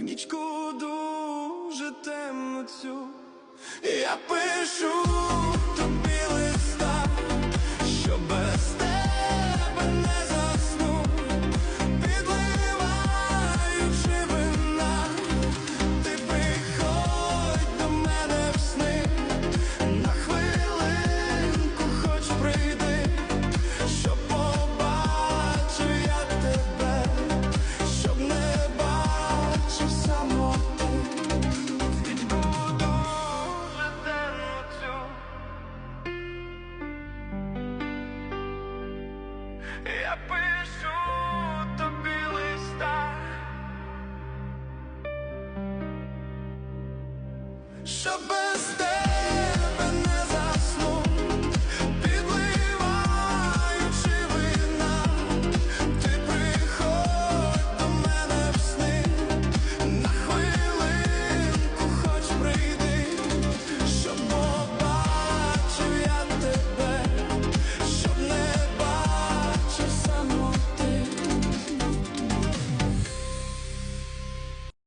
нічку дуже темно цю я пишу. я пишу тобі листа, що без тебе